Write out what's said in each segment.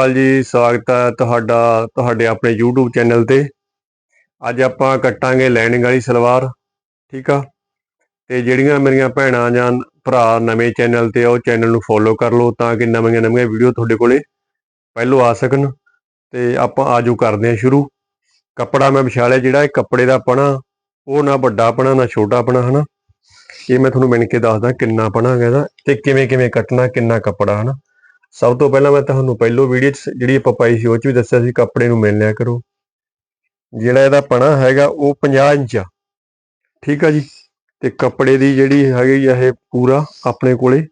ਹਾਲ ਜੀ, ਸਵਾਗਤ ਹੈ ਤੁਹਾਡਾ, ਤੁਹਾਡੇ ਆਪਣੇ YouTube ਚੈਨਲ ਤੇ। ਅੱਜ ਆਪਾਂ ਕੱਟਾਂਗੇ ਲਾਈਨਿੰਗ ਵਾਲੀ ਸਲਵਾਰ, ਠੀਕ ਆ? ਤੇ ਜਿਹੜੀਆਂ ਮੇਰੀਆਂ ਭੈਣਾਂ ਜਾਂ ਭਰਾ ਨਵੇਂ ਚੈਨਲ ਤੇ ਆ, ਉਹ ਚੈਨਲ ਨੂੰ ਫੋਲੋ ਕਰ ਲਓ ਤਾਂ ਕਿ ਨਵੀਆਂ ਨਵੀਆਂ ਵੀਡੀਓ ਤੁਹਾਡੇ ਕੋਲੇ ਪਹਿਲੋਂ ਆ ਸਕਣ। ਤੇ ਆਪਾਂ ਆਜੋ ਕਰਦੇ ਹਾਂ ਸ਼ੁਰੂ। ਕੱਪੜਾ ਮੈਂ ਵਿਛਾਲਿਆ ਜਿਹੜਾ, ਇਹ ਕੱਪੜੇ ਦਾ ਪਣਾ, ਉਹ ਨਾ ਵੱਡਾ ਪਣਾ, ਨਾ ਛੋਟਾ ਪਣਾ, ਹਨਾ? ਇਹ ਮੈਂ ਤੁਹਾਨੂੰ ਮਿਣ ਕੇ ਦੱਸਦਾ ਕਿੰਨਾ ਪਣਾ ਹੈਗਾ ਇਹਦਾ ਤੇ ਕਿਵੇਂ ਕਿਵੇਂ ਕੱਟਣਾ, ਕਿੰਨਾ ਕੱਪੜਾ, ਹਨਾ? ਸਭ ਤੋਂ ਪਹਿਲਾਂ ਮੈਂ ਤੁਹਾਨੂੰ ਪਹਿਲੋ ਵੀਡੀਓ 'ਚ ਜਿਹੜੀ ਆਪਾਂ ਪਾਈ ਸੀ, ਉਹ 'ਚ ਵੀ ਦੱਸਿਆ ਸੀ, ਕੱਪੜੇ ਨੂੰ ਮਿਲ ਲਿਆ ਕਰੋ। ਜਿਹੜਾ ਇਹਦਾ ਪਣਾ ਹੈਗਾ, ਉਹ 50 ਇੰਚ ਆ। ਠੀਕ ਆ ਜੀ? ਤੇ ਕੱਪੜੇ ਦੀ ਜਿਹੜੀ ਹੈਗੀ ਆ ਇਹ ਪੂਰਾ ਆਪਣੇ ਕੋਲੇ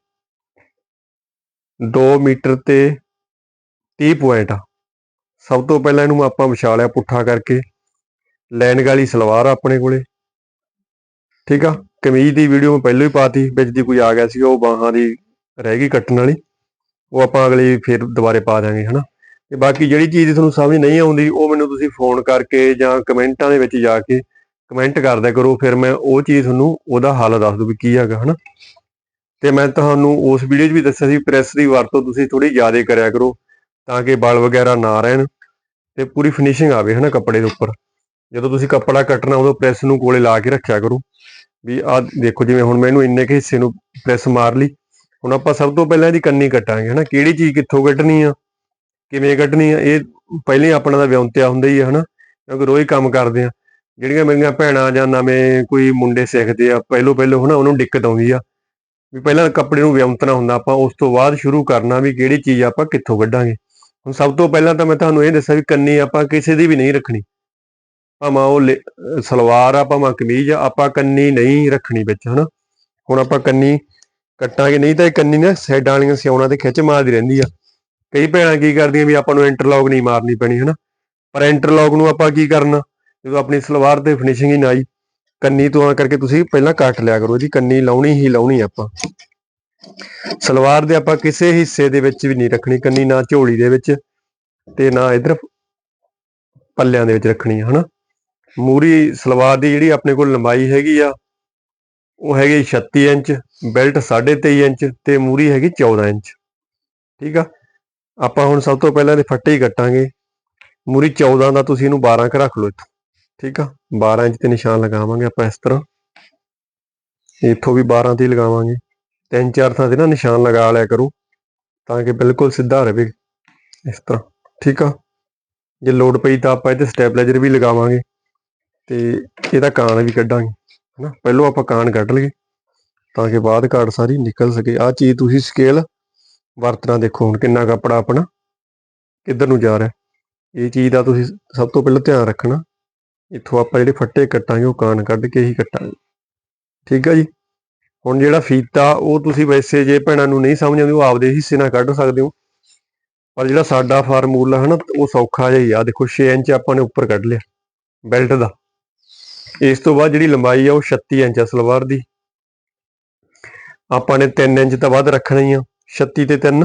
2 ਮੀਟਰ ਤੇ 30 ਪੁਆਇੰਟ ਆ। ਸਭ ਤੋਂ ਪਹਿਲਾਂ ਇਹਨੂੰ ਆਪਾਂ ਵਿਛਾ ਲਿਆ ਪੁੱਠਾ ਕਰਕੇ। ਲਾਈਨ ਵਾਲੀ ਸਲਵਾਰ ਆ ਆਪਣੇ ਕੋਲੇ। ਠੀਕ ਆ? ਕਮੀਜ਼ ਦੀ ਵੀਡੀਓ ਮੈਂ ਪਹਿਲਾਂ ਹੀ ਪਾਤੀ, ਵਿੱਚ ਦੀ ਕੋਈ ਆ ਗਿਆ ਸੀ ਉਹ ਬਾਹਾਂ ਦੀ ਰਹਿ ਗਈ ਕੱਟਣ ਵਾਲੀ। ਉਹ ਆਪਾਂ ਅਗਲੀ ਫਿਰ ਦੁਬਾਰੇ ਪਾ ਦਾਂਗੇ ਹਨਾ? ਤੇ ਬਾਕੀ ਜਿਹੜੀ ਚੀਜ਼ ਤੁਹਾਨੂੰ ਸਮਝ ਨਹੀਂ ਆਉਂਦੀ, ਉਹ ਮੈਨੂੰ ਤੁਸੀਂ ਫੋਨ ਕਰਕੇ ਜਾਂ ਕਮੈਂਟਾਂ ਦੇ ਵਿੱਚ ਜਾ ਕੇ ਕਮੈਂਟ ਕਰਦਿਆ ਕਰੋ, ਫਿਰ ਮੈਂ ਉਹ ਚੀਜ਼ ਤੁਹਾਨੂੰ ਉਹਦਾ ਹੱਲ ਦੱਸ ਦੂ ਵੀ ਕੀ ਹੈਗਾ, ਹਨਾ? ਤੇ ਮੈਂ ਤੁਹਾਨੂੰ ਉਸ ਵੀਡੀਓ 'ਚ ਵੀ ਦੱਸਿਆ ਸੀ ਪ੍ਰੈਸ ਦੀ ਵਰਤੋਂ ਤੁਸੀਂ ਥੋੜੀ ਜ਼ਿਆਦਾ ਕਰਿਆ ਕਰੋ, ਤਾਂ ਕਿ ਬਲ ਵਗੈਰਾ ਨਾ ਰਹਿਣ ਤੇ ਪੂਰੀ ਫਿਨਿਸ਼ਿੰਗ ਆਵੇ, ਹਨਾ, ਕੱਪੜੇ ਦੇ ਉੱਪਰ। ਜਦੋਂ ਤੁਸੀਂ ਕੱਪੜਾ ਕੱਟਣਾ, ਉਦੋਂ ਪ੍ਰੈਸ ਨੂੰ ਕੋਲੇ ਲਾ ਕੇ ਰੱਖਿਆ ਕਰੋ, ਵੀ ਆਹ ਦੇਖੋ, ਜਿਵੇਂ ਹੁਣ ਮੈਨੂੰ ਇੰਨੇ ਕੁ ਹਿੱਸੇ ਨੂੰ ਪ੍ਰੈਸ ਮਾਰ ਲਈ ਹੁਣ ਆਪਾਂ ਸਭ ਤੋਂ ਪਹਿਲਾਂ ਇਹਦੀ ਕੰਨੀ ਕੱਟਾਂਗੇ, ਹਨਾ? ਕਿਹੜੀ ਚੀਜ਼ ਕਿੱਥੋਂ ਕੱਢਣੀ ਆ? ਕਿਵੇਂ ਕੱਢਣੀ ਆ? ਇਹ ਪਹਿਲੇ ਆਪਣਾ ਦਾ ਵਿਉਂਤਿਆ ਹੁੰਦਾ ਹੀ ਆ, ਹਨਾ? ਕਿਉਂਕਿ ਰੋਜ਼ ਕੰਮ ਕਰਦੇ ਆ। ਜਿਹੜੀਆਂ ਮੇਰੀਆਂ ਭੈਣਾਂ ਜਾਂ ਨਵੇਂ ਕੋਈ ਮੁੰਡੇ ਸਿੱਖਦੇ ਆ, ਪਹਿਲੋ ਪਹਿਲੋ, ਹਨਾ, ਉਹਨੂੰ ਦਿੱਕਤ ਆਉਂਦੀ ਆ। ਵੀ ਪਹਿਲਾਂ ਕੱਪੜੇ ਨੂੰ ਵਿਉਂਤਣਾ ਹੁੰਦਾ, ਆਪਾਂ ਉਸ ਤੋਂ ਬਾਅਦ ਸ਼ੁਰੂ ਕਰਨਾ ਵੀ ਕਿਹੜੀ ਚੀਜ਼ ਆਪਾਂ ਕਿੱਥੋਂ ਕੱਢਾਂਗੇ। ਹੁਣ ਸਭ ਤੋਂ ਪਹਿਲਾਂ ਤਾਂ ਮੈਂ ਤੁਹਾਨੂੰ ਇਹ ਦੱਸਿਆ ਵੀ ਕੰਨੀ ਆਪਾਂ ਕਿਸੇ ਦੀ ਵੀ ਨਹੀਂ ਰੱਖਣੀ। ਭਾਵੇਂ ਉਹ ਲੇ- ਸਲਵਾਰ ਆ, ਭਾਵੇਂ ਕਮੀਜ਼ ਆ, ਆਪਾਂ ਕੰਨੀ ਨਹੀਂ ਰੱਖਣੀ ਵਿੱਚ, ਹਨਾ? ਹੁਣ ਆਪਾਂ ਕੰਨੀ ਕੱਟਾਂਗੇ ਨਹੀਂ ਤਾਂ ਇਹ ਕੰਨੀ ਨਾ ਸਾਈਡਾਂ ਵਾਲੀਆਂ ਸਿਉਣਾ ਤੇ ਖਿੱਚ ਮਾਰਦੀ ਰਹਿੰਦੀ ਆ। ਕਈ ਭੈਣਾਂ ਕੀ ਕਰਦੀਆਂ ਵੀ ਆਪਾਂ ਨੂੰ ਇੰਟਰਲੌਕ ਨਹੀਂ ਮਾਰਨੀ ਪੈਣੀ, ਹਨਾ? ਪਰ ਇੰਟਰਲੌਕ ਨੂੰ ਆਪਾਂ ਕੀ ਕਰਨਾ? ਜਦੋਂ ਆਪਣੀ ਸਲਵਾਰ ਤੇ ਫਿਨਿਸ਼ਿੰਗ ਹੀ ਨਾ ਆਈ ਕੰਨੀ ਤੋਂ ਆ ਕਰਕੇ ਤੁਸੀਂ ਪਹਿਲਾਂ ਕੱਟ ਲਿਆ ਕਰੋ ਜੀ, ਕੰਨੀ ਲਾਉਣੀ ਹੀ ਲਾਉਣੀ ਆਪਾਂ। ਸਲਵਾਰ ਦੇ ਆਪਾਂ ਕਿਸੇ ਹਿੱਸੇ ਦੇ ਵਿੱਚ ਵੀ ਨਹੀਂ ਰੱਖਣੀ, ਕੰਨੀ ਨਾ ਝੋਲੀ ਦੇ ਵਿੱਚ ਤੇ ਨਾ ਇਧਰ ਪੱਲਿਆਂ ਦੇ ਵਿੱਚ ਰੱਖਣੀ ਹੈ ਹਨਾ? ਮੂਰੀ ਸਲਵਾਰ ਦੀ ਜਿਹੜੀ ਆਪਣੇ ਕੋਲ ਲੰਬਾਈ ਹੈਗੀ ਆ ਉਹ ਹੈਗੇ 36 ਇੰਚ, ਬੈਲਟ 23.5 ਇੰਚ ਤੇ ਮੂਰੀ ਹੈਗੀ 14 ਇੰਚ। ਠੀਕ ਆ? ਆਪਾਂ ਹੁਣ ਸਭ ਤੋਂ ਪਹਿਲਾਂ ਇਹਦੇ ਫੱਟੇ ਹੀ ਕੱਟਾਂਗੇ। ਮੂਰੀ 14 ਦਾ ਤੁਸੀਂ ਇਹਨੂੰ 12 ਕ ਰੱਖ ਲਓ ਇੱਥੋਂ। ਠੀਕ ਆ? 12 ਇੰਚ ਤੇ ਨਿਸ਼ਾਨ ਲਗਾਵਾਂਗੇ ਆਪਾਂ ਇਸ ਤਰ੍ਹਾਂ। ਇੱਥੋਂ ਵੀ 12 ਤੇ ਲਗਾਵਾਂਗੇ। ਤਿੰਨ ਚਾਰ ਥਾਂ ਤੇ ਨਾ ਨਿਸ਼ਾਨ ਲਗਾ ਲਿਆ ਕਰੋ ਤਾਂ ਕਿ ਬਿਲਕੁਲ ਸਿੱਧਾ ਰਹੇ ਇਸ ਤਰ੍ਹਾਂ। ਠੀਕ ਆ? ਜੇ ਲੋਡ ਪਈ ਤਾਂ ਆਪਾਂ ਇਹਦੇ ਸਟੈਬਲਾਈਜ਼ਰ ਵੀ ਲਗਾਵਾਂਗੇ ਤੇ ਇਹਦਾ ਕਾਣ ਵੀ ਕੱਢਾਂਗੇ। ਹਨਾ? ਪਹਿਲੋਂ ਆਪਾਂ ਕਾਣ ਕੱਢ ਲਈਏ, ਤਾਂ ਕਿ ਬਾਅਦ ਕਾੜ ਸਾਰੀ ਨਿਕਲ ਸਕੇ। ਆ ਚੀਜ਼ ਤੁਸੀਂ ਸਕੇਲ ਵਰਤਣਾ ਦੇਖੋ ਹੁਣ ਕਿੰਨਾ ਕੱਪੜਾ ਆਪਣਾ ਕਿੱਧਰ ਨੂੰ ਜਾ ਰਿਹਾ। ਇਹ ਚੀਜ਼ ਦਾ ਤੁਸੀਂ ਸਭ ਤੋਂ ਪਹਿਲਾਂ ਧਿਆਨ ਰੱਖਣਾ, ਇੱਥੋਂ ਆਪਾਂ ਜਿਹੜੇ ਫੱਟੇ ਕੱਟਾਂਗੇ ਉਹ ਕਾਣ ਕੱਢ ਕੇ ਹੀ ਕੱਟਾਂਗੇ। ਠੀਕ ਆ ਜੀ? ਹੁਣ ਜਿਹੜਾ ਫੀਤਾ, ਉਹ ਤੁਸੀਂ ਵੈਸੇ ਜੇ ਭੈਣਾਂ ਨੂੰ ਨਹੀਂ ਸਮਝ ਆਉਂਦੀ, ਉਹ ਆਪਦੇ ਹਿੱਸੇ ਨਾਲ ਕੱਢ ਸਕਦੇ ਹੋ। ਪਰ ਜਿਹੜਾ ਸਾਡਾ ਫਾਰਮੂਲਾ ਹੈ ਨਾ ਉਹ ਸੌਖਾ ਜਿਹਾ ਹੀ ਆ। ਦੇਖੋ 6 ਇੰਚ ਆਪਾਂ ਨੇ ਉੱਪਰ ਕੱਢ ਲਿਆ, ਬੈਲਟ ਦਾ। ਇਸ ਤੋਂ ਬਾਅਦ ਜਿਹੜੀ ਲੰਬਾਈ ਆ ਉਹ 36 ਇੰਚ ਆ ਸਲਵਾਰ ਦੀ। ਆਪਾਂ ਨੇ 3 ਇੰਚ ਤਾਂ ਵੱਧ ਰੱਖਣਾ ਹੀ ਆ 36 ਤੇ 3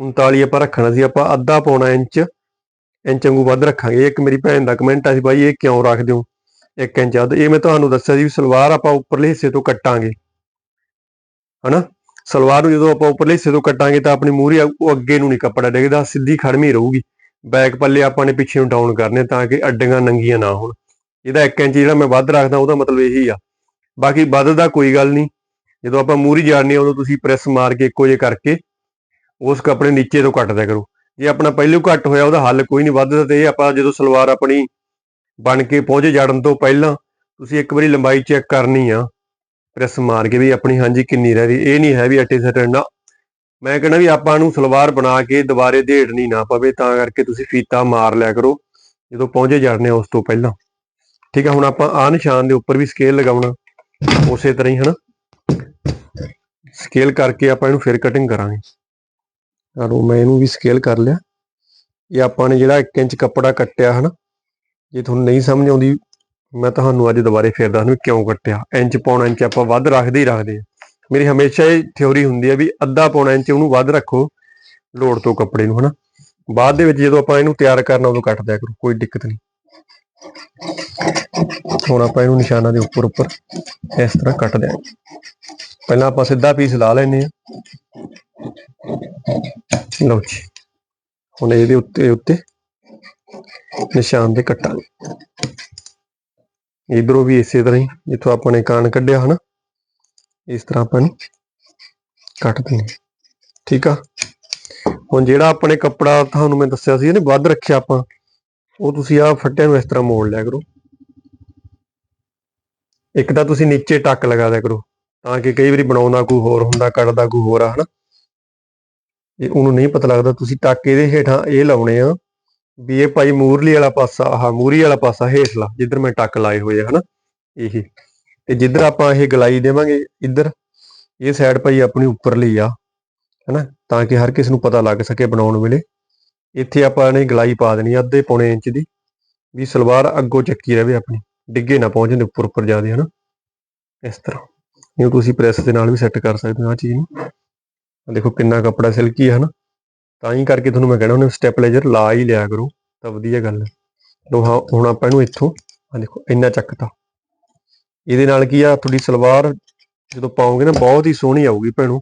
39 ਆਪਾਂ ਰੱਖਣਾ ਸੀ, ਆਪਾਂ ਅੱਧਾ ਪੌਣਾ ਇੰਚ ਇੰਚ ਵਾਂਗੂ ਵੱਧ ਰੱਖਾਂਗੇ। ਇੱਕ ਮੇਰੀ ਭੈਣ ਦਾ ਕਮੈਂਟ ਆ ਸੀ, ਬਾਈ, ਇਹ ਕਿਉਂ ਰੱਖਦੇ ਹੋ 1 ਇੰਚ ਵੱਧ। ਇਹ ਮੈਂ ਤੁਹਾਨੂੰ ਦੱਸਿਆ ਸੀ ਵੀ ਸਲਵਾਰ ਆਪਾਂ ਉੱਪਰਲੇ ਹਿੱਸੇ ਤੋਂ ਕੱਟਾਂਗੇ। ਹਨਾ? ਸਲਵਾਰ ਨੂੰ ਜਦੋਂ ਆਪਾਂ ਉੱਪਰਲੇ ਹਿੱਸੇ ਤੋਂ ਕੱਟਾਂਗੇ ਤਾਂ ਆਪਣੀ ਮੂਹਰੀ ਉਹ ਅੱਗੇ ਨੂੰ ਨਹੀਂ ਕੱਪੜਾ ਡਿੱਗਦਾ, ਸਿੱਧੀ ਖੜਮੀ ਰਹੂਗੀ। ਬੈਕ ਪੱਲੇ ਆਪਾਂ ਨੇ ਪਿੱਛੇ ਨੂੰ ਡਾਊਨ ਕਰਨੇ ਤਾਂ ਕਿ ਅੱਡੀਆਂ ਨੰਗੀਆਂ ਨਾ ਹੋਣ। ਇਹਦਾ 1 ਇੰਚ ਜਿਹੜਾ ਮੈਂ ਵੱਧ ਰੱਖਦਾ, ਉਹਦਾ ਮਤਲਬ ਇਹੀ ਆ। ਬਾਕੀ ਵੱਧ ਦਾ ਕੋਈ ਗੱਲ ਨਹੀਂ। ਜਦੋਂ ਆਪਾਂ ਮੂਹਰੀ ਜਾਣਨੀ ਆ, ਉਦੋਂ ਤੁਸੀਂ ਪ੍ਰੈਸ ਮਾਰ ਕੇ ਇੱਕੋ ਜੇ ਕਰਕੇ ਉਸ ਕੱਪੜੇ ਨੀਚੇ ਤੋਂ ਕੱਟ ਦਿਆ ਕਰੋ। ਜੇ ਆਪਣਾ ਪਹਿਲੋਂ ਘੱਟ ਹੋਇਆ, ਉਹਦਾ ਹੱਲ ਕੋਈ ਨਹੀਂ। ਵੱਧਦਾ ਤੇ ਇਹ ਆਪਾਂ ਜਦੋਂ ਸਲਵਾਰ ਆਪਣੀ ਬਣ ਕੇ ਪਹੁੰਚੇ ਜੜਨ ਤੋਂ ਪਹਿਲਾਂ, ਤੁਸੀਂ ਇੱਕ ਵਾਰੀ ਲੰਬਾਈ ਚੈੱਕ ਕਰਨੀ ਆ, ਪ੍ਰੈਸ ਮਾਰ ਕੇ ਵੀ ਆਪਣੀ ਹਾਂਜੀ ਕਿੰਨੀ ਰਹਿ ਰਹੀ। ਇਹ ਨਹੀਂ ਹੈ ਵੀ ਅੱਟੇ ਸੱਟਣ ਨਾ। ਮੈਂ ਕਹਿੰਦਾ ਵੀ ਆਪਾਂ ਨੂੰ ਸਲਵਾਰ ਬਣਾ ਕੇ ਦੁਬਾਰੇ ਢੇੜਨੀ ਨਾ ਪਵੇ, ਤਾਂ ਕਰਕੇ ਤੁਸੀਂ ਫੀਤਾ ਮਾਰ ਲਿਆ ਕਰੋ, ਜਦੋਂ ਪਹੁੰਚੇ ਜੜਨੇ ਉਸ ਤੋਂ ਪਹਿਲਾਂ। ਠੀਕ ਹੈ ਹੁਣ ਆਪਾਂ ਆ ਨਿਸ਼ਾਨ ਦੇ ਉੱਪਰ ਵੀ ਸਕੇਲ ਲਗਾਉਣਾ, ਉਸੇ ਤਰ੍ਹਾਂ ਹੀ, ਹਨਾ? ਸਕੇਲ ਕਰਕੇ ਆਪਾਂ ਇਹਨੂੰ ਫਿਰ ਕਟਿੰਗ ਕਰਾਂਗੇ। ਆਰੋ ਮੈਂ ਇਹਨੂੰ ਵੀ ਸਕੇਲ ਕਰ ਲਿਆ। ਇਹ ਆਪਾਂ ਨੇ ਜਿਹੜਾ 1 ਇੰਚ ਕੱਪੜਾ ਕੱਟਿਆ, ਹਨਾ? ਜੇ ਤੁਹਾਨੂੰ ਨਹੀਂ ਸਮਝ ਆਉਂਦੀ, ਮੈਂ ਤੁਹਾਨੂੰ ਅੱਜ ਦੁਬਾਰੇ ਫੇਰ ਦੱਸਦਾ ਵੀ ਕਿਉਂ ਕੱਟਿਆ। ਇੰਚ ਪੌਣਾ ਇੰਚ ਆਪਾਂ ਵੱਧ ਰੱਖਦੇ ਹੀ ਰੱਖਦੇ ਆ ਮੇਰੀ ਹਮੇਸ਼ਾ ਇਹ ਥਿਉਰੀ ਹੁੰਦੀ ਹੈ ਵੀ ਅੱਧਾ ਪੌਣਾ ਇੰਚ ਉਹਨੂੰ ਵੱਧ ਰੱਖੋ, ਲੋੜ ਤੋਂ ਕੱਪੜੇ ਨੂੰ, ਹਨਾ? ਬਾਅਦ ਦੇ ਵਿੱਚ ਜਦੋਂ ਆਪਾਂ ਇਹਨੂੰ ਤਿਆਰ ਕਰਨਾ, ਉਦੋਂ ਕੱਟ ਦਿਆ ਕਰੋ, ਕੋਈ ਦਿੱਕਤ ਨਹੀਂ। ਹੁਣ ਆਪਾਂ ਇਹਨੂੰ ਨਿਸ਼ਾਨਾਂ ਦੇ ਉੱਪਰ ਉੱਪਰ ਇਸ ਤਰ੍ਹਾਂ ਕੱਟ ਦਿਆਂਗੇ ਪਹਿਲਾਂ ਆਪਾਂ ਸਿੱਧਾ ਪੀਸ ਲਾ ਲੈਨੇ ਆ ਲਓ ਜੀ। ਹੁਣ ਇਹਦੇ ਉੱਤੇ ਉੱਤੇ ਨਿਸ਼ਾਨ ਦੇ ਕੱਟਾਂਗੇ ਇਧਰੋਂ ਵੀ ਇਸੇ ਤਰ੍ਹਾਂ ਹੀ, ਜਿੱਥੋਂ ਆਪਾਂ ਨੇ ਕਾਣ ਕੱਢਿਆ ਹਨਾ, ਇਸ ਤਰ੍ਹਾਂ ਆਪਾਂ ਨੂੰ ਕੱਟ ਦੇਣੀ ਠੀਕ ਆ? ਹੁਣ ਜਿਹੜਾ ਆਪਣੇ ਕੱਪੜਾ ਤੁਹਾਨੂੰ ਮੈਂ ਦੱਸਿਆ ਸੀ, ਇਹਨੇ ਵੱਧ ਰੱਖਿਆ ਆਪਾਂ, ਉਹ ਤੁਸੀਂ ਆ ਫੱਟਿਆਂ ਨੂੰ ਇਸ ਤਰ੍ਹਾਂ ਮੋੜ ਲਿਆ ਕਰੋ। ਇੱਕ ਤਾਂ ਤੁਸੀਂ ਨੀਚੇ ਟੱਕ ਲਗਾ ਦਿਆ ਕਰੋ, ਤਾਂ ਕਿ ਕਈ ਵਾਰੀ ਬਣਾਉਂਦਾ ਕੋਈ ਹੋਰ ਹੁੰਦਾ, ਕੱਢਦਾ ਕੋਈ ਹੋਰ ਆ, ਹਨਾ? ਇਹ ਉਹਨੂੰ ਨਹੀਂ ਪਤਾ ਲੱਗਦਾ, ਤੁਸੀਂ ਟੱਕ ਇਹਦੇ ਹੇਠਾਂ ਇਹ ਲਾਉਣੇ ਆ ਵੀ ਇਹ ਭਾਈ ਮੂਰਲੀ ਵਾਲਾ ਪਾਸਾ, ਆਹ ਮੂਰੀ ਵਾਲਾ ਪਾਸਾ ਹੇਠਲਾ, ਜਿੱਧਰ ਮੈਂ ਟੱਕ ਲਾਏ ਹੋਏ ਆ, ਹਨਾ? ਇਹ, ਤੇ ਜਿੱਧਰ ਆਪਾਂ ਇਹ ਗਲਾਈ ਦੇਵਾਂਗੇ, ਇੱਧਰ, ਇਹ ਸਾਈਡ ਭਾਈ ਆਪਣੀ ਉੱਪਰਲੀ ਆ, ਹਨਾ? ਤਾਂ ਕਿ ਹਰ ਕਿਸ ਨੂੰ ਪਤਾ ਲੱਗ ਸਕੇ ਬਣਾਉਣ ਵੇਲੇ। ਇੱਥੇ ਆਪਾਂ ਨੇ ਗਲਾਈ ਪਾ ਦੇਣੀ ਅੱਧੇ ਪੌਣੇ ਇੰਚ ਦੀ, ਵੀ ਸਲਵਾਰ ਅੱਗੋਂ ਚੱਕੀ ਰਵੇ ਆਪਣੀ। ਡਿੱਗੇ ਨਾ ਪਹੁੰਚ ਜਾਂਦੇ ਉੱਪਰ ਉੱਪਰ ਜਿਆਦੇ ਹਨਾ? ਇਸ ਤਰ੍ਹਾਂ। ਇਹ ਤੁਸੀਂ ਪ੍ਰੈਸ ਦੇ ਨਾਲ ਵੀ ਸੈੱਟ ਕਰ ਸਕਦੇ ਹੋ ਆ ਚੀਜ਼ ਨੂੰ। ਦੇਖੋ ਕਿੰਨਾ ਕੱਪੜਾ ਸਿਲਕੀ ਹੈ ਹਨਾ? ਤਾਂ ਹੀ ਕਰਕੇ ਤੁਹਾਨੂੰ ਮੈਂ ਕਹਿਣਾ, ਉਹਨੇ ਸਟੈਪਲਾਈਜ਼ਰ ਲਾ ਹੀ ਲਿਆ ਕਰੋ। ਤਾਂ ਵਧੀਆ ਗੱਲ ਹੈ। ਲੋ ਹਾਂ, ਹੁਣ ਆਪਾਂ ਇਹਨੂੰ ਇੱਥੋਂ ਆ ਦੇਖੋ, ਇੰਨਾ ਚੱਕਤਾ। ਇਹਦੇ ਨਾਲ ਕੀ ਆ, ਤੁਹਾਡੀ ਸਲਵਾਰ ਜਦੋਂ ਪਾਓਗੇ ਨਾ, ਬਹੁਤ ਹੀ ਸੋਹਣੀ ਆਊਗੀ ਭੈਣੋ।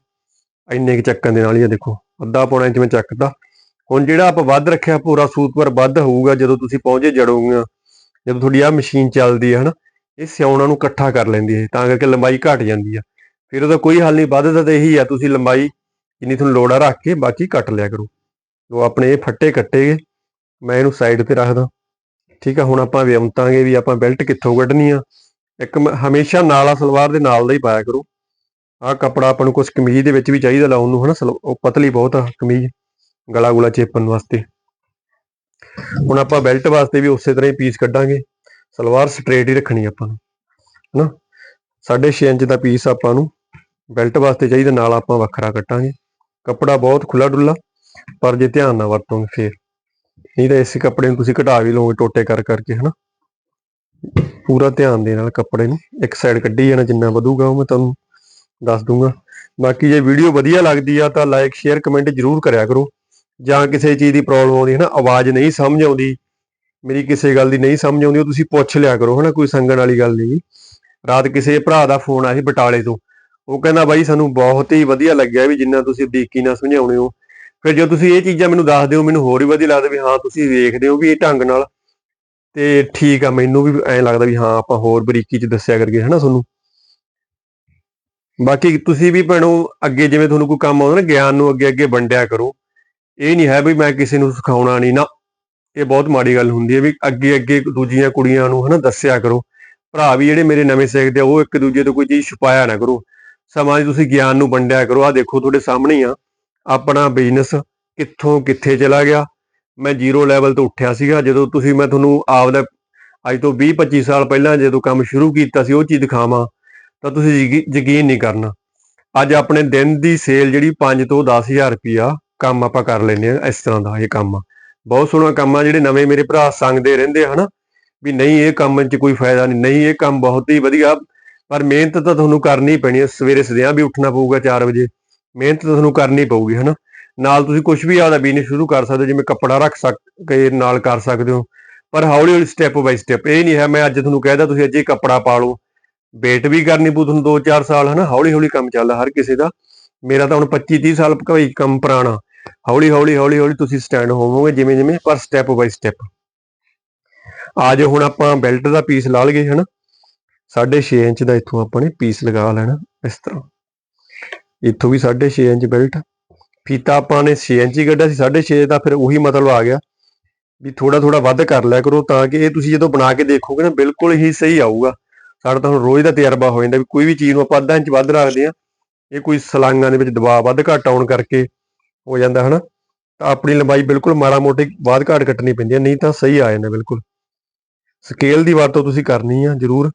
ਇੰਨੇ ਕੁ ਚੱਕਣ ਦੇ ਨਾਲ ਹੀ ਆ, ਦੇਖੋ। ਅੱਧਾ ਪੌਣਾ ਇੰਚ ਮੈਂ ਚੱਕਦਾ ਹੁਣ ਜਿਹੜਾ ਆਪਾਂ ਵੱਧ ਰੱਖਿਆ, ਪੂਰਾ ਸੂਤ ਪਰ ਵੱਧ ਹੋਊਗਾ, ਜਦੋਂ ਤੁਸੀਂ ਪਹੁੰਚੇ ਜੜੋਗੇ ਜਦੋਂ ਤੁਹਾਡੀ ਆ ਮਸ਼ੀਨ ਚੱਲਦੀ ਹੈ ਹਨਾ, ਇਹ ਸਿਉਣਾ ਨੂੰ ਇਕੱਠਾ ਕਰ ਲੈਂਦੀ ਹੈ, ਤਾਂ ਕਰਕੇ ਲੰਬਾਈ ਘਟ ਜਾਂਦੀ ਆ। ਫਿਰ ਉਹਦਾ ਕੋਈ ਹੱਲ ਨਹੀਂ ਵੱਧਦਾ ਤਾਂ ਇਹੀ ਆ, ਤੁਸੀਂ ਲੰਬਾਈ ਜਿੰਨੀ ਤੁਹਾਨੂੰ ਲੋੜ ਆ ਰੱਖ ਕੇ ਬਾਕੀ ਕੱਟ ਲਿਆ ਕਰੋ। ਲੋ ਆਪਣੇ ਇਹ ਫੱਟੇ ਕੱਟੇ ਮੈਂ ਇਹਨੂੰ ਸਾਈਡ ਤੇ ਰੱਖਦਾ। ਠੀਕ ਆ, ਹੁਣ ਆਪਾਂ ਵਿਅੰਤਾਂਗੇ ਵੀ ਆਪਾਂ ਬੈਲਟ ਕਿੱਥੋਂ ਕੱਢਣੀ ਆ। ਇੱਕ ਮ- ਹਮੇਸ਼ਾ ਨਾਲਾ ਸਲਵਾਰ ਦੇ ਨਾਲ ਦਾ ਹੀ ਪਾਇਆ ਕਰੋ। ਆਹ ਕੱਪੜਾ ਆਪਾਂ ਨੂੰ ਕੁਝ ਕਮੀਜ਼ ਦੇ ਵਿੱਚ ਵੀ ਚਾਹੀਦਾ ਲਾਉਣ ਨੂੰ, ਹਨਾ, ਸਲ- ਉਹ ਪਤਲੀ ਬਹੁਤ ਆ ਕਮੀਜ਼, ਗਲਾ ਗੁਲਾ ਚੇਪਣ ਵਾਸਤੇ। ਹੁਣ ਆਪਾਂ ਬੈਲਟ ਵਾਸਤੇ ਵੀ ਉਸੇ ਤਰ੍ਹਾਂ ਹੀ ਪੀਸ ਕੱਢਾਂਗੇ। ਸਲਵਾਰ ਸਟ੍ਰੇਟ ਹੀ ਰੱਖਣੀ ਆਪਾਂ ਨੂੰ, ਹਨਾ? 6.5 ਇੰਚ ਦਾ ਪੀਸ ਆਪਾਂ ਨੂੰ ਬੈਲਟ ਵਾਸਤੇ ਚਾਹੀਦਾ, ਨਾਲ ਆਪਾਂ ਵੱਖਰਾ ਕੱਟਾਂਗੇ ਕੱਪੜਾ ਬਹੁਤ ਖੁੱਲਾ ਡੁੱਲਾ ਪਰ ਜੇ ਧਿਆਨ ਨਾਲ ਵਰਤੋਂਗੇ ਫੇਰ। ਨਹੀਂ ਤਾਂ ਇਸੇ ਕੱਪੜੇ ਨੂੰ ਤੁਸੀਂ ਘਟਾ ਵੀ ਲਓਗੇ ਟੋਟੇ ਕਰ ਕਰਕੇ, ਹਨਾ? ਪੂਰਾ ਧਿਆਨ ਦੇ ਨਾਲ ਕੱਪੜੇ ਨੂੰ, ਇੱਕ ਸਾਈਡ ਕੱਢੀ ਜਾਣਾ, ਜਿੰਨਾ ਵਧੂਗਾ ਉਹ ਮੈਂ ਤੁਹਾਨੂੰ ਦੱਸ ਦੂੰਗਾ। ਬਾਕੀ ਜੇ ਵੀਡੀਓ ਵਧੀਆ ਲੱਗਦੀ ਆ ਤਾਂ ਲਾਈਕ ਸ਼ੇਅਰ ਕਮੈਂਟ ਜਰੂਰ ਕਰਿਆ ਕਰੋ। ਜਾਂ ਕਿਸੇ ਚੀਜ਼ ਦੀ ਪ੍ਰੋਬਲਮ ਆਉਂਦੀ ਹੈ ਨਾ, ਆਵਾਜ਼ ਨਹੀਂ ਸਮਝ ਆਉਂਦੀ, ਮੇਰੀ ਕਿਸੇ ਗੱਲ ਦੀ ਨਹੀਂ ਸਮਝ ਆਉਂਦੀ, ਉਹ ਤੁਸੀਂ ਪੁੱਛ ਲਿਆ ਕਰੋ, ਹਨਾ, ਕੋਈ ਸੰਗਣ ਵਾਲੀ ਗੱਲ ਨਹੀਂ। ਰਾਤ ਕਿਸੇ ਭਰਾ ਦਾ ਫੋਨ ਆਇਆ ਸੀ ਬਟਾਲੇ ਤੋਂ, ਉਹ ਕਹਿੰਦਾ ਬਾਈ ਸਾਨੂੰ ਬਹੁਤ ਹੀ ਵਧੀਆ ਲੱਗਿਆ ਵੀ ਜਿੰਨਾ ਤੁਸੀਂ ਬਰੀਕੀ ਨਾਲ ਸਮਝਾਉਣੇ ਹੋ। ਫਿਰ ਜਦੋਂ ਤੁਸੀਂ ਇਹ ਚੀਜ਼ਾਂ ਮੈਨੂੰ ਦੱਸ ਦਿਓ, ਮੈਨੂੰ ਹੋਰ ਹੀ ਵਧੀਆ ਲੱਗਦਾ ਵੀ ਹਾਂ, ਤੁਸੀਂ ਵੇਖਦੇ ਹੋ ਵੀ ਇਹ ਢੰਗ ਨਾਲ। ਤੇ ਠੀਕ ਆ, ਮੈਨੂੰ ਵੀ ਐਂ ਲੱਗਦਾ ਵੀ ਹਾਂ, ਆਪਾਂ ਹੋਰ ਬਰੀਕੀ ਚ ਦੱਸਿਆ ਕਰਕੇ ਹਨਾ, ਤੁਹਾਨੂੰ। ਬਾਕੀ ਤੁਸੀਂ ਵੀ ਭੈਣੋ, ਅੱਗੇ ਜਿਵੇਂ ਤੁਹਾਨੂੰ ਕੋਈ ਕੰਮ ਆਉਂਦਾ ਨਾ, ਗਿਆਨ ਨੂੰ ਅੱਗੇ ਅੱਗੇ ਵੰਡਿਆ ਕਰੋ। ਇਹ ਨਹੀਂ ਹੈ ਵੀ ਮੈਂ ਕਿਸੇ ਨੂੰ ਸਿਖਾਉਣਾ ਨਹੀਂ ਨਾ। ਇਹ ਬਹੁਤ ਮਾੜੀ ਗੱਲ ਹੁੰਦੀ ਹੈ ਵੀ ਅੱਗੇ ਅੱਗੇ ਦੂਜੀਆਂ ਕੁੜੀਆਂ ਨੂੰ ਹਨਾ ਦੱਸਿਆ ਕਰੋ। ਭਰਾ ਵੀ ਜਿਹੜੇ ਮੇਰੇ ਨਵੇਂ ਸਿੱਖਦੇ ਆ, ਉਹ ਇੱਕ ਦੂਜੇ ਤੋਂ ਕੋਈ ਚੀਜ਼ ਛੁਪਾਇਆ ਨਾ ਕਰੋ। ਸਮਾਂ ਤੁਸੀਂ ਗਿਆਨ ਨੂੰ ਵੰਡਿਆ ਕਰੋ। ਆ ਦੇਖੋ ਤੁਹਾਡੇ ਸਾਹਮਣੇ ਆ। ਆਪਣਾ ਬਿਜ਼ਨਸ ਕਿੱਥੋਂ ਕਿੱਥੇ ਚਲਾ ਗਿਆ? ਮੈਂ ਜ਼ੀਰੋ ਲੈਵਲ ਤੋਂ ਉੱਠਿਆ ਸੀਗਾ। ਜਦੋਂ ਤੁਸੀਂ ਮੈਂ ਤੁਹਾਨੂੰ ਆਪਦਾ ਅੱਜ ਤੋਂ 20 25 ਸਾਲ ਪਹਿਲਾਂ ਜਦੋਂ ਕੰਮ ਸ਼ੁਰੂ ਕੀਤਾ ਸੀ, ਉਹ ਚੀਜ਼ ਦਿਖਾਵਾਂ, ਤਾਂ ਤੁਸੀਂ ਯਕੀ- ਯਕੀਨ ਨਹੀਂ ਕਰਨਾ। ਅੱਜ ਆਪਣੇ ਦਿਨ ਦੀ ਸੇਲ ਜਿਹੜੀ 5 ਤੋਂ 10000 ਰੁਪਿਆ ਕੰਮ ਆਪਾਂ ਕਰ ਲੈਨੇ ਆ ਇਸ ਤਰ੍ਹਾਂ ਦਾ ਇਹ ਕੰਮ ਆ। ਬਹੁਤ ਸੋਹਣਾ ਕੰਮ ਆ, ਜਿਹੜੇ ਨਵੇਂ ਮੇਰੇ ਭਰਾ ਸੰਗਦੇ ਰਹਿੰਦੇ ਆ, ਹਨਾ। ਵੀ ਨਹੀਂ, ਇਹ ਕੰਮ 'ਚ ਕੋਈ ਫਾਇਦਾ ਨਹੀਂ ਨਹੀਂ, ਇਹ ਕੰਮ ਬਹੁਤ ਹੀ ਵਧੀਆ। ਪਰ ਮਿਹਨਤ ਤਾਂ ਤੁਹਾਨੂੰ ਕਰਨੀ ਪੈਣੀ ਹੈ ਸਵੇਰੇ ਸਦਿਆਂ ਵੀ ਉੱਠਣਾ ਪਊਗਾ 4 ਵਜੇ। ਮਿਹਨਤ ਤਾਂ ਤੁਹਾਨੂੰ ਕਰਨੀ ਪਊਗੀ, ਹਨਾ। ਨਾਲ ਤੁਸੀਂ ਕੁਝ ਵੀ ਆਪਦਾ ਬਿਜ਼ਨਸ ਸ਼ੁਰੂ ਕਰ ਸਕਦੇ ਹੋ, ਜਿਵੇਂ ਕੱਪੜਾ ਰੱਖ ਸਕਦੇ ਨਾਲ ਕਰ ਸਕਦੇ ਹੋ। ਪਰ ਹੌਲੀ ਹੌਲੀ ਸਟੈਪ ਬਾਈ ਸਟੈਪ ਇਹ ਨਹੀਂ ਹੈ, ਮੈਂ ਅੱਜ ਤੁਹਾਨੂੰ ਕਹਿਦਾ ਤੁਸੀਂ ਅੱਜ ਹੀ ਕੱਪੜਾ ਪਾ ਲਓ। ਵੇਟ ਵੀ ਕਰਨੀ ਪਊ ਤੁਹਾਨੂੰ 2-4 ਸਾਲ, ਹਨਾ। ਹੌਲੀ ਹੌਲੀ ਕੰਮ ਚੱਲਦਾ, ਹਰ ਕਿਸੇ ਦਾ। ਮੇਰਾ ਤਾਂ ਹੁਣ 25-30 ਸਾਲ ਕੋਈ ਕੰਮ ਪੁਰਾਣਾ। ਹੌਲੀ ਹੌਲੀ ਹੌਲੀ ਹੌਲੀ ਤੁਸੀਂ ਸਟੈਂਡ ਹੋਵੋਗੇ, ਜਿਵੇਂ ਜਿਵੇਂ, ਪਰ ਸਟੈਪ ਬਾਈ ਸਟੈਪ ਆ ਜੇ ਹੁਣ ਆਪਾਂ ਬੈਲਟ ਦਾ ਪੀਸ ਲਾ ਲਈਏ, ਹਨਾ? 6.5 ਇੰਚ ਦਾ ਇੱਥੋਂ ਆਪਾਂ ਨੇ ਪੀਸ ਲਗਾ ਲੈਣਾ, ਇਸ ਤਰ੍ਹਾਂ। ਇੱਥੋਂ ਵੀ 6.5 ਇੰਚ ਬੈਲਟ ਫੀਤਾ ਆਪਾਂ ਨੇ 6 ਇੰਚ ਹੀ ਕੱਢਿਆ ਸੀ 6.5 ਦਾ ਫਿਰ ਉਹੀ ਮਤਲਬ ਆ ਗਿਆ ਵੀ ਥੋੜਾ ਥੋੜਾ ਵੱਧ ਕਰ ਲਿਆ ਕਰੋ ਤਾਂ ਕਿ ਇਹ ਤੁਸੀਂ ਜਦੋਂ ਬਣਾ ਕੇ ਦੇਖੋਗੇ ਨਾ, ਬਿਲਕੁਲ ਹੀ ਸਹੀ ਆਊਗਾ। ਸਾਡਾ ਤਾਂ ਹੁਣ ਰੋਜ਼ ਦਾ ਤਜਰਬਾ ਹੋ ਜਾਂਦਾ ਵੀ ਕੋਈ ਵੀ ਚੀਜ਼ ਨੂੰ ਆਪਾਂ ਅੱਧਾ ਇੰਚ ਵੱਧ ਰੱਖਦੇ ਆ ਇਹ ਕੋਈ ਸਲਾਂਗਾਂ ਦੇ ਵਿੱਚ ਦਬਾਅ ਵੱਧ ਘੱਟ ਆਉਣ ਕਰਕੇ ਹੋ ਜਾਂਦਾ, ਹਨਾ? ਤਾਂ ਆਪਣੀ ਲੰਬਾਈ ਬਿਲਕੁਲ ਮਾੜਾ ਮੋਟੇ ਬਾਅਦ ਘਾਟ ਕੱਟਣੀ ਪੈਂਦੀ ਹੈ, ਨਹੀਂ ਤਾਂ ਸਹੀ ਆ ਜਾਂਦਾ, ਬਿਲਕੁਲ। ਸਕੇਲ ਦੀ ਵਰਤੋਂ ਤੁਸੀਂ ਕਰਨੀ ਆ, ਜ਼ਰੂਰ।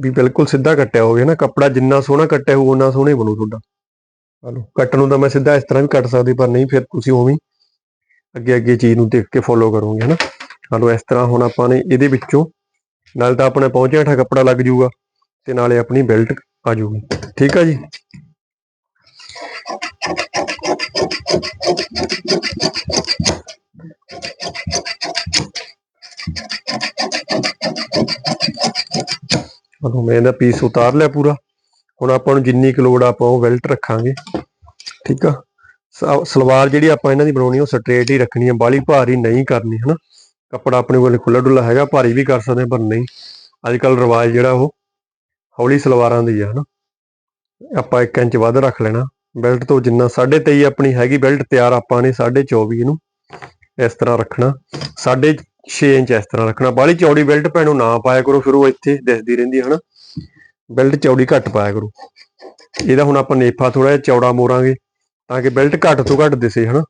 ਵੀ ਬਿਲਕੁਲ ਸਿੱਧਾ ਕੱਟਿਆ ਹੋਵੇ ਨਾ ਕੱਪੜਾ ਜਿੰਨਾ ਸੋਹਣਾ ਕੱਟਿਆ ਹੋਊ ਉਹਨਾਂ ਸੋਹਣਾ ਹੀ ਬਣੂ ਤੁਹਾਡਾ। ਹਲੋ ਕੱਟਣ ਨੂੰ ਤਾਂ ਮੈਂ ਸਿੱਧਾ ਇਸ ਤਰ੍ਹਾਂ ਵੀ ਕੱਟ ਸਕਦੀ, ਪਰ ਨਹੀਂ, ਫਿਰ ਤੁਸੀਂ ਉਵੇਂ ਅੱਗੇ ਅੱਗੇ ਚੀਜ਼ ਨੂੰ ਦੇਖ ਕੇ ਫੋਲੋ ਕਰੋਗੇ, ਹਨਾ? ਹਲੋ ਇਸ ਤਰ੍ਹਾਂ ਹੁਣ ਆਪਾਂ ਨੇ ਇਹਦੇ ਵਿੱਚੋਂ, ਨਾਲ ਤਾਂ ਆਪਣਾ ਪਹੁੰਚਿਆ, ਠਾ ਕੱਪੜਾ ਲੱਗ ਜਾਊਗਾ, ਤੇ ਨਾਲੇ ਆਪਣੀ ਬੈਲਟ ਆ ਜਾਊਗੀ। ਠੀਕ ਆ ਜੀ? ਹਲੋ ਮੈਂ ਇਹਦਾ ਪੀਸ ਉਤਾਰ ਲਿਆ ਪੂਰਾ। ਹੁਣ ਆਪਾਂ ਨੂੰ ਜਿੰਨੀ ਕੁ ਲੋੜ ਆਪਾਂ ਉਹ ਵੈਲਟ ਰੱਖਾਂਗੇ। ਠੀਕ ਆ? ਸਲਵਾਰ ਜਿਹੜੀ ਆਪਾਂ ਇਹਨਾਂ ਦੀ ਬਣਾਉਣੀ ਉਹ ਸਟ੍ਰੇਟ ਹੀ ਰੱਖਣੀ ਹੈ ਬਾਲੀ ਭਾਰੀ ਨਹੀਂ ਕਰਨੀ, ਹਨਾ? ਕੱਪੜਾ ਆਪਣੇ ਕੋਲ ਖੁੱਲਾ ਡੁੱਲਾ ਹੈਗਾ, ਭਾਰੀ ਵੀ ਕਰ ਸਕਦੇ ਪਰ ਨਹੀਂ। ਅੱਜ ਕੱਲ ਰਿਵਾਜ ਜਿਹੜਾ ਉਹ ਹੌਲੀ ਸਲਵਾਰਾਂ ਦੀ ਆ, ਹਨਾ? ਆਪਾਂ 1 ਇੰਚ ਵੱਧ ਰੱਖ ਲੈਣਾ। ਬੈਲਟ ਤੋਂ ਜਿੰਨਾ 23.5 ਆਪਣੀ ਹੈਗੀ ਬੈਲਟ ਤਿਆਰ ਆਪਾਂ ਨੇ 24.5 ਨੂੰ ਇਸ ਤਰ੍ਹਾਂ ਰੱਖਣਾ 6.5 ਇੰਚ ਇਸ ਤਰ੍ਹਾਂ ਰੱਖਣਾ। ਬਾਲੀ ਚੌੜੀ ਬੈਲਟ ਭੈਣੋ ਨਾ ਪਾਇਆ ਕਰੋ, ਫਿਰ ਉਹ ਇੱਥੇ ਦਿਸਦੀ ਰਹਿੰਦੀ ਹੈ ਹਨਾ? ਬੈਲਟ ਚੌੜੀ ਘੱਟ ਪਾਇਆ ਕਰੋ। ਇਹਦਾ ਹੁਣ ਆਪਾਂ ਨੇਫਾ ਥੋੜਾ ਜਿਹਾ ਚੌੜਾ ਮੋਰਾਂਗੇ ਤਾਂ ਕਿ ਬੈਲਟ ਘੱਟ ਤੋਂ ਘੱਟ ਦਿਸੇ, ਹਨਾ?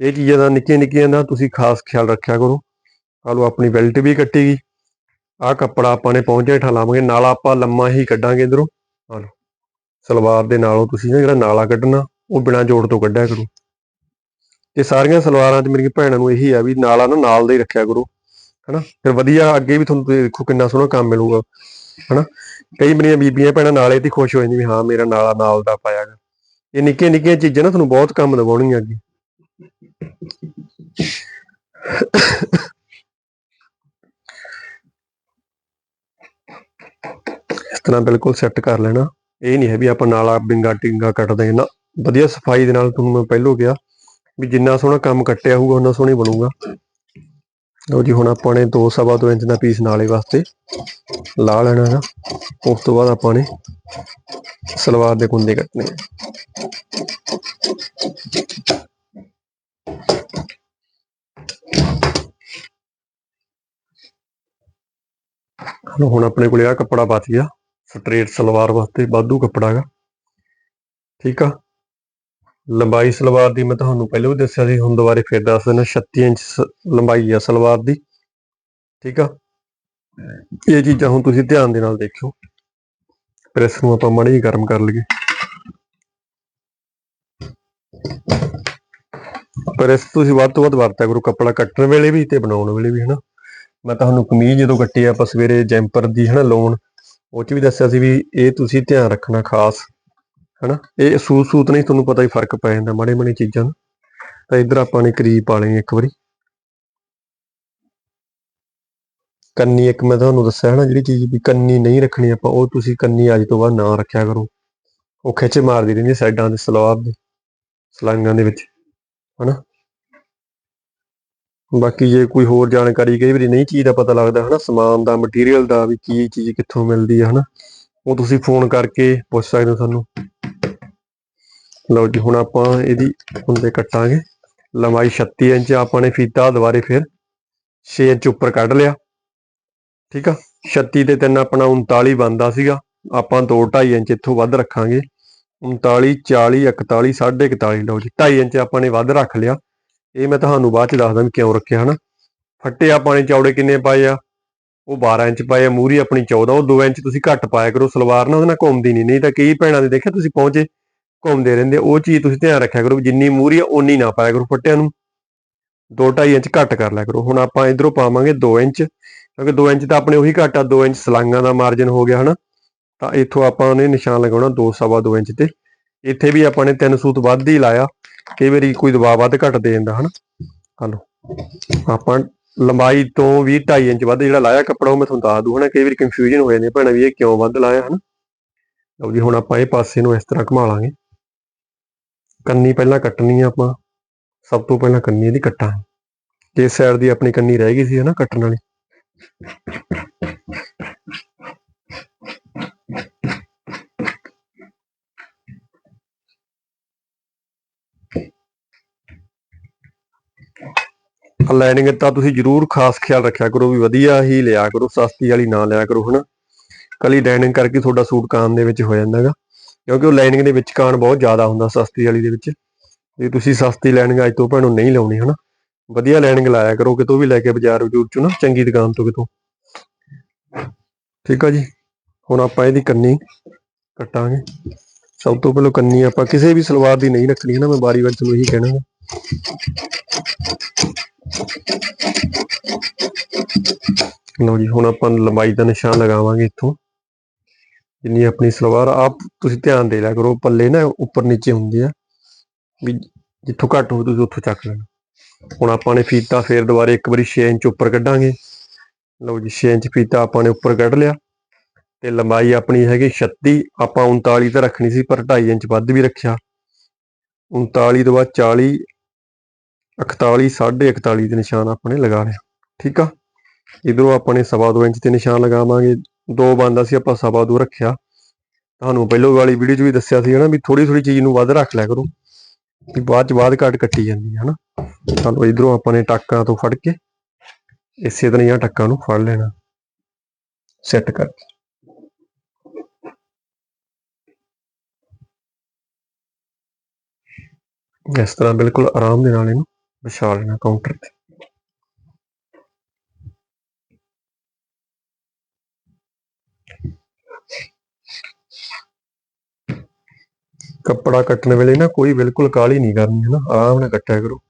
ਇਹ ਚੀਜ਼ਾਂ ਦਾ ਨਿੱਕੀਆਂ ਨਿੱਕੀਆਂ ਦਾ ਤੁਸੀਂ ਖਾਸ ਖਿਆਲ ਰੱਖਿਆ ਕਰੋ। ਆਹ ਆਪਣੀ ਬੈਲਟ ਵੀ ਕੱਟੇਗੀ ਆਹ ਕੱਪੜਾ ਆਪਾਂ ਨੇ ਪਹੁੰਚੇ ਹੇਠਾਂ ਲਾਵਾਂਗੇ। ਨਾਲਾ ਆਪਾਂ ਲੰਮਾ ਹੀ ਕੱਢਾਂਗੇ ਇਧਰੋਂ। ਆਹ ਲਓ। ਸਲਵਾਰ ਦੇ ਨਾਲੋਂ ਤੁਸੀਂ ਨਾ ਜਿਹੜਾ ਨਾਲਾ ਕੱਢਣਾ, ਉਹ ਬਿਨਾਂ ਜੋੜ ਤੋਂ ਕੱਢਿਆ ਕਰੋ। ਤੇ ਸਾਰੀਆਂ ਸਲਵਾਰਾਂ 'ਚ ਮੇਰੀਆਂ ਭੈਣਾਂ ਨੂੰ ਇਹੀ ਆ ਵੀ ਨਾਲਾ ਨਾ ਨਾਲ ਦਾ ਹੀ ਰੱਖਿਆ ਕਰੋ, ਹਨਾ? ਫਿਰ ਵਧੀਆ ਅੱਗੇ ਵੀ ਤੁਹਾਨੂੰ ਦੇਖੋ ਕਿੰਨਾ ਸੋਹਣਾ ਕੰਮ ਮਿਲੂਗਾ, ਹਨਾ? ਕਈ ਮੇਰੀਆਂ ਬੀਬੀਆਂ ਭੈਣਾਂ ਨਾਲੇ ਤੇ ਖੁਸ਼ ਹੋ ਜਾਂਦੀਆਂ ਵੀ ਹਾਂ, ਮੇਰਾ ਨਾਲਾ ਨਾਲ ਦਾ ਪਾਇਆ ਇਹ ਨਿੱਕੀਆਂ ਨਿੱਕੀਆਂ ਚੀਜ਼ਾਂ ਨਾ ਤੁਹਾਨੂੰ ਬਹੁਤ ਕੰਮ ਦਿਵਾਉਣਗੀਆਂ ਅੱਗੇ। ਇਸ ਤਰ੍ਹਾਂ ਬਿਲਕੁਲ ਸੈੱਟ ਕਰ ਲੈਣਾ। ਇਹ ਨਹੀਂ ਹੈ ਵੀ ਆਪਾਂ ਨਾਲਾ ਬਿੰਗਾ ਟਿੰਗਾ ਕੱਟਦੇ ਨਾ, ਵਧੀਆ ਸਫ਼ਾਈ ਦੇ ਨਾਲ ਤੁਹਾਨੂੰ ਮੈਂ ਪਹਿਲੋਂ ਕਿਹਾ ਵੀ ਜਿੰਨਾ ਸੋਹਣਾ ਕੰਮ ਕੱਟਿਆ ਹੋਊਗਾ ਉਹਨਾਂ ਸੋਹਣੀ ਬਣੂਗਾ। ਲਓ ਜੀ, ਹੁਣ ਆਪਾਂ ਨੇ 2 ਸਵਾ ਦੋ ਇੰਚ ਦਾ ਪੀਸ ਨਾਲੇ ਵਾਸਤੇ ਲਾ ਲੈਣਾ ਹੈ ਉਸ ਤੋਂ ਬਾਅਦ ਆਪਾਂ ਨੇ ਸਲਵਾਰ ਦੇ ਕੁੰਦੇ ਕੱਟਣੇ ਆ। ਹੁਣ ਆਪਣੇ ਕੋਲੇ ਆ ਕੱਪੜਾ ਬਚ ਗਿਆ ਸਟ੍ਰੇਟ ਸਲਵਾਰ ਵਾਸਤੇ ਵਾਧੂ ਕੱਪੜਾ ਹੈਗਾ ਠੀਕ ਆ? ਲੰਬਾਈ ਸਲਵਾਰ ਦੀ ਮੈਂ ਤੁਹਾਨੂੰ ਪਹਿਲਾਂ ਵੀ ਦੱਸਿਆ ਸੀ, ਹੁਣ ਦੁਬਾਰੇ ਫੇਰ ਦੱਸ ਦਿੰਦਾ 36 ਇੰਚ ਲੰਬਾਈ ਆ ਸਲਵਾਰ ਦੀ। ਠੀਕ ਆ? ਇਹ ਚੀਜ਼ਾਂ ਹੁਣ ਤੁਸੀਂ ਧਿਆਨ ਦੇ ਨਾਲ ਦੇਖਿਓ। ਪ੍ਰੈਸ ਨੂੰ ਆਪਾਂ ਮਾੜੀ ਗਰਮ ਕਰ ਲਈਏ। ਪ੍ਰੈਸ ਤੁਸੀਂ ਵੱਧ ਤੋਂ ਵੱਧ ਵਰਤਿਆ ਕਰੋ, ਕੱਪੜਾ ਕੱਟਣ ਵੇਲੇ ਵੀ ਤੇ ਬਣਾਉਣ ਵੇਲੇ ਵੀ, ਹਨਾ। ਮੈਂ ਤੁਹਾਨੂੰ ਕਮੀਜ਼ ਜਦੋਂ ਕੱਟੀ ਆ, ਆਪਾਂ ਸਵੇਰੇ ਜੈਂਪਰ ਦੀ, ਹਨਾ ਲੋਨ ਉਹ ਚ ਵੀ ਦੱਸਿਆ ਸੀ ਵੀ ਇਹ ਤੁਸੀਂ ਧਿਆਨ ਰੱਖਣਾ ਖਾਸ, ਹਨਾ? ਇਹ ਸੂਤ ਸੂਤ ਨਹੀਂ ਤੁਹਾਨੂੰ ਪਤਾ ਹੀ ਫ਼ਰਕ ਪੈ ਜਾਂਦਾ ਮਾੜੇ ਮਾੜੇ ਚੀਜ਼ਾਂ ਦਾ। ਤਾਂ ਇੱਧਰ ਆਪਾਂ ਨੇ ਕਰੀਬ ਪਾ ਲੈਣੀ ਇੱਕ ਵਾਰੀ। ਕੰਨੀ ਇੱਕ ਮੈਂ ਤੁਹਾਨੂੰ ਦੱਸਿਆ ਹੈ ਜਿਹੜੀ ਚੀਜ਼ ਵੀ ਕੰਨੀ ਨਹੀਂ ਰੱਖਣੀ ਆਪਾਂ, ਉਹ ਤੁਸੀਂ ਕੰਨੀ ਅੱਜ ਤੋਂ ਬਾਅਦ ਨਾ ਰੱਖਿਆ ਕਰੋ। ਉਹ ਖਿੱਚ ਮਾਰਦੀ ਰਹਿੰਦੀ ਸਾਈਡਾਂ ਦੇ ਸਲਵਾਰ ਦੇ ਸਲਾਈਆਂ ਦੇ ਵਿੱਚ, ਹਨਾ? ਬਾਕੀ ਜੇ ਕੋਈ ਹੋਰ ਜਾਣਕਾਰੀ ਕਈ ਵਾਰੀ ਨਹੀਂ ਚੀਜ਼ ਦਾ ਪਤਾ ਲੱਗਦਾ, ਹਨਾ, ਸਮਾਨ ਦਾ ਮਟੀਰੀਅਲ ਦਾ ਵੀ ਕੀ ਚੀਜ਼ ਕਿੱਥੋਂ ਮਿਲਦੀ ਹੈ ਹਨਾ, ਉਹ ਤੁਸੀਂ ਫੋਨ ਕਰਕੇ ਪੁੱਛ ਸਕਦੇ ਹੋ ਸਾਨੂੰ। ਲਓ ਜੀ, ਹੁਣ ਆਪਾਂ ਇਹਦੀ ਹੁੰਦੇ ਕੱਟਾਂਗੇ। ਲੰਬਾਈ 36 ਇੰਚ ਆਪਾਂ ਨੇ ਫੀਤਾ ਦੁਬਾਰੇ ਫਿਰ 6 ਇੰਚ ਉੱਪਰ ਕੱਢ ਲਿਆ। ਠੀਕ ਆ? 36 ਤੇ 3 ਆਪਣਾ 39 ਬਣਦਾ ਸੀਗਾ। ਆਪਾਂ 2 2.5 ਇੰਚ ਇੱਥੋਂ ਵੱਧ ਰੱਖਾਂਗੇ। 39 40 41 41 ਲਓ ਜੀ 2.5 ਇੰਚ ਆਪਾਂ ਨੇ ਵੱਧ ਰੱਖ ਲਿਆ। ਇਹ ਮੈਂ ਤੁਹਾਨੂੰ ਬਾਅਦ ਚ ਦੱਸਦਾ ਵੀ ਕਿਉਂ ਰੱਖਿਆ ਹਨਾ। ਫੱਟੇ ਆਪਾਂ ਨੇ ਚੌੜੇ ਕਿੰਨੇ ਪਾਏ ਆ? ਉਹ 12 ਇੰਚ ਪਾਏ ਆ, ਮੂਰੀ ਆਪਣੀ 14 ਉਹ 2 ਇੰਚ ਤੁਸੀਂ ਘੱਟ ਪਾਇਆ ਕਰੋ, ਸਲਵਾਰ ਨਾ ਉਹਦੇ ਨਾਲ ਘੁੰਮਦੀ ਨਹੀਂ ਨਹੀਂ ਤਾਂ ਕਈ ਭੈਣਾਂ ਦੇ ਦੇਖਿਆ, ਤੁਸੀਂ ਪਹੁੰਚੇ, ਘੁੰਮਦੇ ਰਹਿੰਦੇ, ਉਹ ਚੀਜ਼ ਤੁਸੀਂ ਧਿਆਨ ਰੱਖਿਆ ਕਰੋ ਜਿੰਨੀ ਮੂਰੀ ਆ, ਓਨੀ ਨਾ ਪਾਇਆ ਕਰੋ ਫੱਟਿਆਂ ਨੂੰ। 2.5 ਇੰਚ ਘੱਟ ਕਰ ਲਿਆ ਕਰੋ। ਹੁਣ ਆਪਾਂ ਇਧਰੋਂ ਪਾਵਾਂਗੇ 2 ਇੰਚ, ਕਿਉਂਕਿ 2 ਇੰਚ ਤਾਂ ਆਪਣੇ ਉਹੀ ਘੱਟ ਆ 2 ਇੰਚ ਸਲਾਂਗਾਂ ਦਾ ਮਾਰਜਨ ਹੋ ਗਿਆ ਹਨਾ। ਤਾਂ ਇੱਥੋਂ ਆਪਾਂ ਨੇ ਨਿਸ਼ਾਨ ਲਗਾਉਣਾ 2 ਸਵਾ 2 ਇੰਚ ਤੇ। ਇੱਥੇ ਵੀ ਆਪਾਂ ਨੇ ਤਿੰਨ ਸੂਤ ਵੱਧ ਹੀ ਲਾਇਆ। ਕਈ ਵਾਰੀ ਕੋਈ ਦਬਾਅ ਵੱਧ ਘੱਟ ਦੇ ਜਾਂਦਾ ਹਨਾ? ਹਲੋ। ਆਪਾਂ ਲੰਬਾਈ ਤੋਂ ਵੀ 2.5 ਇੰਚ ਵੱਧ ਜਿਹੜਾ ਲਾਇਆ ਕੱਪੜਾ, ਉਹ ਮੈਂ ਤੁਹਾਨੂੰ ਦੱਸ ਦੂ, ਹਨਾ? ਕਈ ਵਾਰੀ ਕਨਫਿਊਜ਼ਨ ਹੋ ਜਾਂਦੀ ਹੈ ਭੈਣਾਂ ਵੀ ਇਹ ਕਿਉਂ ਵੱਧ ਲਾਇਆ, ਹਨਾ? ਲਓ ਜੀ, ਹੁਣ ਆਪਾਂ ਇਹ ਪਾਸੇ ਨੂੰ ਇਸ ਤਰ੍ਹਾਂ ਘੁਮਾ ਲਾਂਗੇ। ਕੰਨੀ ਪਹਿਲਾਂ ਕੱਟਣੀ ਆ ਆਪਾਂ। ਸਭ ਤੋਂ ਪਹਿਲਾਂ ਕੰਨੀ ਇਹਦੀ ਕੱਟਾਂ ਜਿਸ ਸਾਈਡ ਦੀ ਆਪਣੀ ਕੰਨੀ ਰਹਿ ਗਈ ਸੀ, ਹਨਾ, ਕੱਟਣ ਵਾਲੀ। ਲਾਈਨਿੰਗ ਤਾਂ ਤੁਸੀਂ ਜ਼ਰੂਰ ਖਾਸ ਖਿਆਲ ਰੱਖਿਆ ਕਰੋ ਵੀ ਵਧੀਆ ਹੀ ਲਿਆ ਕਰੋ, ਸਸਤੀ ਵਾਲੀ ਨਾ ਲਿਆ ਕਰੋ, ਹਨਾ? ਕਲੀ ਲਾਈਨਿੰਗ ਕਰਕੇ ਤੁਹਾਡਾ ਸੂਟ ਕਾਨ ਦੇ ਵਿੱਚ ਹੋ ਜਾਂਦਾ ਹੈਗਾ, ਕਿਉਂਕਿ ਉਹ ਲਾਈਨਿੰਗ ਦੇ ਵਿੱਚ ਕਾਨ ਬਹੁਤ ਜ਼ਿਆਦਾ ਹੁੰਦਾ ਸਸਤੀ ਵਾਲੀ ਦੇ ਵਿੱਚ। ਜੇ ਤੁਸੀਂ ਸਸਤੀ ਲਾਈਨਿੰਗ ਅੱਜ ਤੋਂ ਭੈਣੋਂ ਨਹੀਂ ਲਾਉਣੀ, ਹਨਾ? ਵਧੀਆ ਲਾਈਨਿੰਗ ਲਾਇਆ ਕਰੋ, ਕਿਤੋਂ ਵੀ ਲੈ ਕੇ ਬਾਜ਼ਾਰ ਵਜੂਰ ਚੋਂ, ਨਾ? ਚੰਗੀ ਦੁਕਾਨ ਤੋਂ ਕਿਤੋਂ। ਠੀਕ ਆ ਜੀ? ਹੁਣ ਆਪਾਂ ਇਹਦੀ ਕੰਨੀ ਕੱਟਾਂਗੇ। ਸਭ ਤੋਂ ਪਹਿਲਾਂ ਕੰਨੀ ਆਪਾਂ ਕਿਸੇ ਵੀ ਸਲਵਾਰ ਦੀ ਨਹੀਂ ਰੱਖਣੀ ਹੈ ਨਾ ਮੈਂ ਬਾਰੀ ਵਾਰ ਤੁਹਾਨੂੰ ਇਹੀ ਕਹਿਣਾ ਗਾ। ਲਓ ਜੀ, ਹੁਣ ਆਪਾਂ ਲੰਬਾਈ ਦਾ ਨਿਸ਼ਾਨ ਲਗਾਵਾਂਗੇ ਇੱਥੋਂ। ਜਿੰਨੀ ਆਪਣੀ ਸਲਵਾਰ ਆਪ ਤੁਸੀਂ ਧਿਆਨ ਦੇ ਲਿਆ ਕਰੋ, ਪੱਲੇ ਨਾ ਉੱਪਰ ਨੀਚੇ ਹੁੰਦੇ ਆ, ਵੀ ਜਿੱਥੋਂ ਘੱਟ ਹੋਵੇ ਤੁਸੀਂ ਉੱਥੋਂ ਚੱਕ ਲੈਣਾ। ਹੁਣ ਆਪਾਂ ਨੇ ਫੀਤਾ ਫੇਰ ਦੁਬਾਰੇ ਇੱਕ ਵਾਰੀ 6 ਇੰਚ ਉੱਪਰ ਕੱਢਾਂਗੇ। ਲਓ ਜੀ 6 ਇੰਚ ਫੀਤਾ ਆਪਾਂ ਨੇ ਉੱਪਰ ਕੱਢ ਲਿਆ। ਤੇ ਲੰਬਾਈ ਆਪਣੀ ਹੈਗੀ 36 ਆਪਾਂ 39 ਤਾਂ ਰੱਖਣੀ ਸੀ, ਪਰ 2.5 ਇੰਚ ਵੱਧ ਵੀ ਰੱਖਿਆ। 39 ਤੋਂ ਬਾਅਦ 40 41 41 ਦੇ ਨਿਸ਼ਾਨ ਆਪਣੇ ਲਗਾ ਲਿਆ ਠੀਕ ਆ? ਇਧਰੋਂ ਆਪਾਂ ਨੇ ਸਵਾ ਦੋ ਇੰਚ ਤੇ ਨਿਸ਼ਾਨ ਲਗਾਵਾਂਗੇ। ਦੋ ਬੰਦਾ ਸੀ ਆਪਾਂ ਸਵਾ ਦੋ ਰੱਖਿਆ। ਤੁਹਾਨੂੰ ਪਹਿਲੋਂ ਵਾਲੀ ਵੀਡੀਓ 'ਚ ਵੀ ਦੱਸਿਆ ਸੀ ਹਨਾ ਵੀ ਥੋੜੀ ਥੋੜੀ ਚੀਜ਼ ਨੂੰ ਵੱਧ ਰੱਖ ਲਿਆ ਕਰੋ। ਵੀ ਬਾਅਦ ਚ ਬਾਅਦ ਘੱਟ ਕੱਟੀ ਜਾਂਦੀ ਹੈ ਹਨਾ। ਤੁਹਾਨੂੰ ਇਧਰੋਂ ਆਪਾਂ ਨੇ ਟਾਕਾਂ ਤੋਂ ਫੜ ਕੇ ਇਸੇ ਤਰ੍ਹਾਂ ਹੀ ਆ ਟੱਕਾਂ ਨੂੰ ਫੜ ਲੈਣਾ। ਸੈੱਟ ਕਰ। ਇਸ ਤਰ੍ਹਾਂ ਬਿਲਕੁਲ ਆਰਾਮ ਦੇ ਨਾਲ ਇਹਨੂੰ ਵਿਛਾ ਲੈਣਾ ਕਾਊਂਟਰ ਤੇ। ਕੱਪੜਾ ਕੱਟਣ ਵੇਲੇ ਨਾ ਕੋਈ ਬਿਲਕੁਲ ਕਾਹਲੀ ਨਹੀਂ ਕਰਨੀ ਹੈ ਨਾ, ਆਰਾਮ ਨਾਲ ਕੱਟਿਆ ਕਰੋ।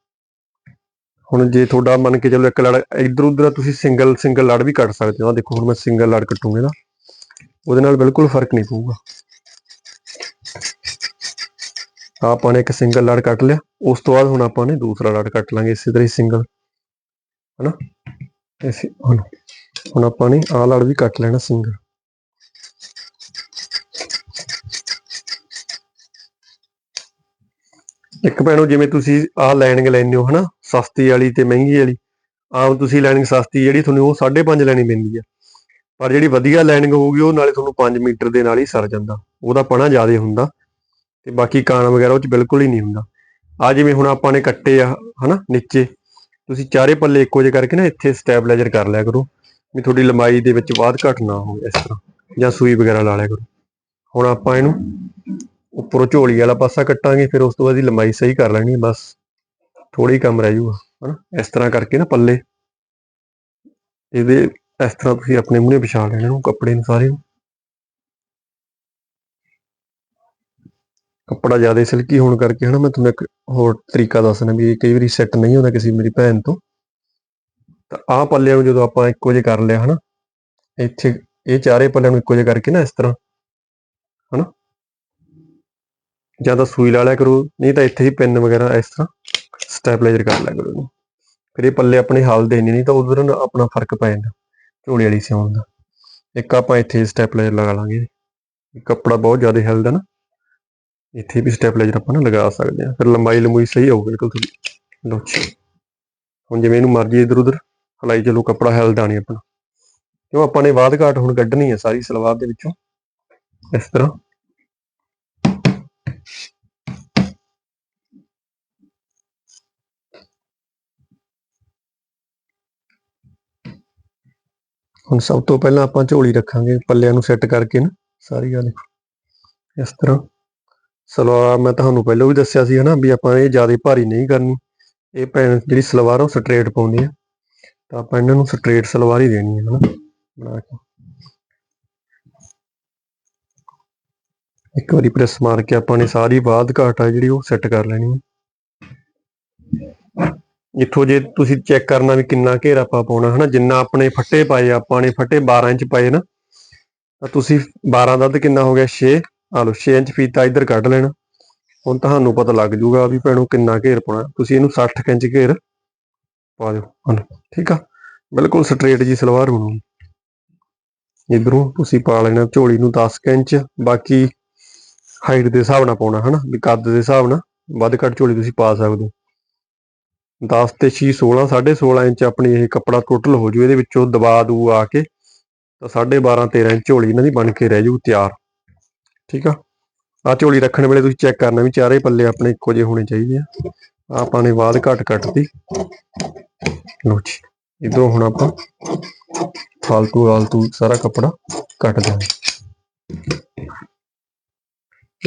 ਹੁਣ ਜੇ ਤੁਹਾਡਾ ਮੰਨ ਕੇ ਚੱਲੋ ਇੱਕ ਲੜ ਇੱਧਰ ਉੱਧਰ ਤੁਸੀਂ ਸਿੰਗਲ ਸਿੰਗਲ ਲੜ ਵੀ ਕੱਟ ਸਕਦੇ ਹੋ। ਆਹ ਦੇਖੋ, ਹੁਣ ਮੈਂ ਸਿੰਗਲ ਲੜ ਕੱਟੂਗਾ ਨਾ, ਉਹਦੇ ਨਾਲ ਬਿਲਕੁਲ ਫ਼ਰਕ ਨਹੀਂ ਪਊਗਾ। ਆਪਾਂ ਨੇ ਇੱਕ ਸਿੰਗਲ ਲੜ ਕੱਟ ਲਿਆ। ਉਸ ਤੋਂ ਬਾਅਦ ਹੁਣ ਆਪਾਂ ਨੇ ਦੂਸਰਾ ਲੜ ਕੱਟ ਲਾਂਗੇ, ਇਸੇ ਤਰ੍ਹਾਂ ਹੀ ਸਿੰਗਲ ਹਨਾ? ਇਸੇ ਹੁਣ ਹੁਣ ਆਪਾਂ ਨੇ ਆਹ ਲੜ ਵੀ ਕੱਟ ਲੈਣਾ ਸਿੰਗਲ ਇੱਕ ਭੈਣੋ, ਜਿਵੇਂ ਤੁਸੀਂ ਆਹ ਲਾਈਨਿੰਗ ਲੈਂਦੇ ਹੋ, ਹਨਾ? ਸਸਤੀ ਵਾਲੀ ਤੇ ਮਹਿੰਗੀ ਵਾਲੀ। ਆਮ ਤੁਸੀਂ ਲਾਈਨਿੰਗ ਸਸਤੀ, ਜਿਹੜੀ ਤੁਹਾਨੂੰ ਉਹ 5.5 ਲੈਣੀ ਪੈਂਦੀ ਆ। ਪਰ ਜਿਹੜੀ ਵਧੀਆ ਲਾਈਨਿੰਗ ਹੋਊਗੀ, ਉਹ ਨਾਲੇ ਤੁਹਾਨੂੰ 5 ਮੀਟਰ ਦੇ ਨਾਲ ਹੀ ਸਰ ਜਾਂਦਾ। ਉਹਦਾ ਪਣਾ ਜ਼ਿਆਦਾ ਹੁੰਦਾ। ਤੇ ਬਾਕੀ ਕਾਣਾ ਵਗੈਰਾ ਉਹ ਚ ਬਿਲਕੁਲ ਹੀ ਨਹੀਂ ਹੁੰਦਾ। ਆ ਜਿਵੇਂ ਹੁਣ ਆਪਾਂ ਨੇ ਕੱਟੇ ਆ, ਹਨਾ, ਨੀਚੇ। ਤੁਸੀਂ ਚਾਰੇ ਪੱਲੇ ਇੱਕੋ ਜਿਹੇ ਕਰਕੇ ਨਾ ਇੱਥੇ ਸਟੈਬਲਾਈਜ਼ਰ ਕਰ ਲਿਆ ਕਰੋ। ਵੀ ਤੁਹਾਡੀ ਲੰਬਾਈ ਦੇ ਵਿੱਚ ਬਾਅਦ ਘਟ ਨਾ ਹੋਵੇ ਇਸ ਤਰ੍ਹਾਂ, ਜਾਂ ਸੂਈ ਵਗੈਰਾ ਲਾ ਲਿਆ ਕਰੋ। ਹੁਣ ਆਪਾਂ ਇਹਨੂੰ ਉੱਪਰੋਂ ਝੋਲੀ ਵਾਲਾ ਪਾਸਾ ਕੱਟਾਂਗੇ, ਫਿਰ ਉਸ ਤੋਂ ਬਾਅਦ ਦੀ ਲੰਬਾਈ ਸਹੀ ਕਰ ਲੈਣੀ ਹੈ ਬਸ। ਥੋੜੀ ਕੰਮ ਰਹਿ ਜੂਗਾ, ਹਨਾ। ਇਸ ਤਰ੍ਹਾਂ ਕਰਕੇ ਨਾ ਪੱਲੇ। ਇਹਦੇ, ਇਸ ਤਰ੍ਹਾਂ ਤੁਸੀਂ ਆਪਣੇ ਮੂਹਰੇ ਵਿਛਾ ਲੈਣੇ ਨੂੰ ਕੱਪੜੇ ਨੂੰ ਸਾਰੇ। ਨੂੰ ਕੱਪੜਾ ਜ਼ਿਆਦਾ ਸਿਲਕੀ ਹੋਣ ਕਰਕੇ ਹਨਾ, ਮੈਂ ਤੁਹਾਨੂੰ ਇੱਕ ਹੋਰ ਤਰੀਕਾ ਦੱਸਣਾ ਵੀ ਇਹ ਕਈ ਵਾਰੀ ਸੈੱਟ ਨਹੀਂ ਹੁੰਦਾ ਕਿਸੇ ਮੇਰੀ ਭੈਣ ਤੋਂ। ਤਾਂ ਆਹ ਪੱਲਿਆਂ ਨੂੰ ਜਦੋਂ ਆਪਾਂ ਇੱਕੋ ਜਿਹੇ ਕਰ ਲਿਆ ਹਨਾ, ਇੱਥੇ ਇਹ ਚਾਰੇ ਪੱਲਿਆਂ ਨੂੰ ਇੱਕੋ ਜਿਹੇ ਕਰਕੇ ਨਾ ਇਸ ਤਰ੍ਹਾਂ, ਹਨਾ। ਜਾਂ ਤਾਂ ਸੂਈ ਲਾ ਲਿਆ ਕਰੋ, ਨਹੀਂ ਤਾਂ ਇੱਥੇ ਹੀ ਪਿੰਨ ਵਗੈਰਾ ਇਸ ਤਰ੍ਹਾਂ ਸਟੈਬਲਾਈਜ਼ਰ ਕਰ ਲਿਆ ਕਰੋ। ਇਹਨੂੰ ਫਿਰ ਇਹ ਪੱਲੇ ਆਪਣੇ ਹੱਲ ਦੇ ਨਹੀਂ ਤਾਂ ਉਧਰ ਆਪਣਾ ਫ਼ਰਕ ਪੈ ਜਾਂਦਾ, ਝੋਲੀ ਵਾਲੀ ਸਿਉਣ ਦਾ। ਇੱਕ ਆਪਾਂ ਇੱਥੇ ਸਟੈਬਲਾਈਜ਼ਰ ਲਗਾ ਲਾਂਗੇ ਕੱਪੜਾ ਬਹੁਤ ਜ਼ਿਆਦਾ ਹਿਲਦਾ ਨਾ। ਇੱਥੇ ਵੀ ਸਟੈਬਲਾਈਜ਼ਰ ਆਪਾਂ ਨਾ ਲਗਾ ਸਕਦੇ ਆ ਫਿਰ ਲੰਬਾਈ ਲੰਬਾਈ ਸਹੀ ਆਊ ਬਿਲਕੁਲ ਤੁਹਾਡੀ। ਲਓ ਜੀ। ਹੁਣ ਜਿਵੇਂ ਇਹਨੂੰ ਮਰਜ਼ੀ ਇਧਰ ਉਧਰ ਹਲਾਈ ਚਲੋ ਕੱਪੜਾ ਹਿਲਦਾ ਨਹੀਂ ਆਪਣਾ। ਕਿਉਂ ਆਪਾਂ ਨੇ ਬਾਅਦ ਘਾਟ ਹੁਣ ਕੱਢਣੀ ਹੈ ਸਾਰੀ ਸਲਵਾਰ ਦੇ ਵਿੱਚੋਂ। ਇਸ ਤਰ੍ਹਾਂ। ਹੁਣ ਸਭ ਤੋਂ ਪਹਿਲਾਂ ਆਪਾਂ ਝੋਲੀ ਰੱਖਾਂਗੇ, ਪੱਲਿਆਂ ਨੂੰ ਸੈੱਟ ਕਰਕੇ ਨਾ, ਸਾਰੀ ਗੱਲ। ਇਸ ਤਰ੍ਹਾਂ। ਸਲਵਾਰ ਮੈਂ ਤੁਹਾਨੂੰ ਪਹਿਲਾਂ ਵੀ ਦੱਸਿਆ ਸੀ ਹਨਾ ਵੀ ਆਪਾਂ ਇਹ ਜ਼ਿਆਦਾ ਭਾਰੀ ਨਹੀਂ ਕਰਨੀ। ਇਹ ਭੈਣ ਜਿਹੜੀ ਸਲਵਾਰ ਉਹ ਸਟ੍ਰੇਟ ਪਾਉਂਦੀ ਆ। ਤਾਂ ਆਪਾਂ ਇਹਨਾਂ ਨੂੰ ਸਟ੍ਰੇਟ ਸਲਵਾਰ ਹੀ ਦੇਣੀ ਹੈ ਹਨਾ। ਬਣਾ ਕੇ। ਇੱਕ ਵਾਰੀ ਪ੍ਰੈਸ ਮਾਰ ਕੇ ਆਪਾਂ ਨੇ ਸਾਰੀ ਬਾਅਦ ਘਾਟ ਆ ਜਿਹੜੀ ਉਹ ਸੈੱਟ ਕਰ ਲੈਣੀ ਹੈ ਇੱਥੋਂ ਜੇ ਤੁਸੀਂ ਚੈੱਕ ਕਰਨਾ ਵੀ ਕਿੰਨਾ ਘੇਰਾ ਆਪਾਂ ਪਾਉਣਾ ਹਨਾ। ਜਿੰਨਾ ਆਪਣੇ ਫੱਟੇ ਪਾਏ ਆਪਾਂ ਨੇ ਫੱਟੇ 12 ਇੰਚ ਪਾਏ ਨਾ। ਤਾਂ ਤੁਸੀਂ 12 ਦਾ ਤੇ ਕਿੰਨਾ ਹੋ ਗਿਆ? 6 ਆ ਲਓ 6 ਇੰਚ ਫੀਤਾ ਇੱਧਰ ਕੱਢ ਲੈਣਾ। ਹੁਣ ਤੁਹਾਨੂੰ ਪਤਾ ਲੱਗ ਜੂਗਾ ਵੀ ਭੈਣੋ ਕਿੰਨਾ ਘੇਰ ਪਾਉਣਾ। ਤੁਸੀਂ ਇਹਨੂੰ 60 ਕੁ ਇੰਚ ਘੇਰ ਪਾ ਦਿਓ। ਹਾਂ ਠੀਕ ਆ? ਬਿਲਕੁਲ ਸਟ੍ਰੇਟ ਜੀ ਸਲਵਾਰ ਬਣੂਗੀ ਇਧਰੋਂ ਤੁਸੀਂ ਪਾ ਲੈਣਾ ਝੋਲੀ ਨੂੰ 10 ਕੁ ਇੰਚ। ਬਾਕੀ ਹਾਈਟ ਦੇ ਹਿਸਾਬ ਨਾਲ ਪਾਉਣਾ, ਹਨਾ? ਵੀ ਕੱਦ ਦੇ ਹਿਸਾਬ ਨਾਲ ਵੱਧ ਘੱਟ ਝੋਲੀ ਤੁਸੀਂ ਪਾ ਸਕਦੇ ਹੋ। 10 ਤੇ 6 16 16.5 ਇੰਚ ਆਪਣੀ ਇਹ ਕੱਪੜਾ ਟੋਟਲ ਹੋ ਜੂ। ਇਹਦੇ ਵਿੱਚੋਂ ਦਬਾ ਦੂ ਆ ਕੇ ਤਾਂ 12.5 13 ਇੰਚ ਝੋਲੀ ਇਹਨਾਂ ਦੀ ਬਣ ਕੇ ਰਹਿ ਜੂ ਤਿਆਰ। ਠੀਕ ਆ? ਆ ਝੋਲੀ ਰੱਖਣ ਵੇਲੇ ਤੁਸੀਂ ਚੈੱਕ ਕਰਨਾ ਵੀ ਚਾਰੇ ਪੱਲੇ ਆਪਣੇ ਇੱਕੋ ਜਿਹੇ ਹੋਣੇ ਚਾਹੀਦੇ ਆ। ਆਹ ਆਪਾਂ ਨੇ ਬਾਅਦ ਘੱਟ ਕੱਟਤੀ। ਲਓ ਜੀ, ਇਧਰੋਂ ਹੁਣ ਆਪਾਂ ਫਾਲਤੂ ਆਲਤੂ ਸਾਰਾ ਕੱਪੜਾ ਕੱਟ ਦਿਆਂਗੇ।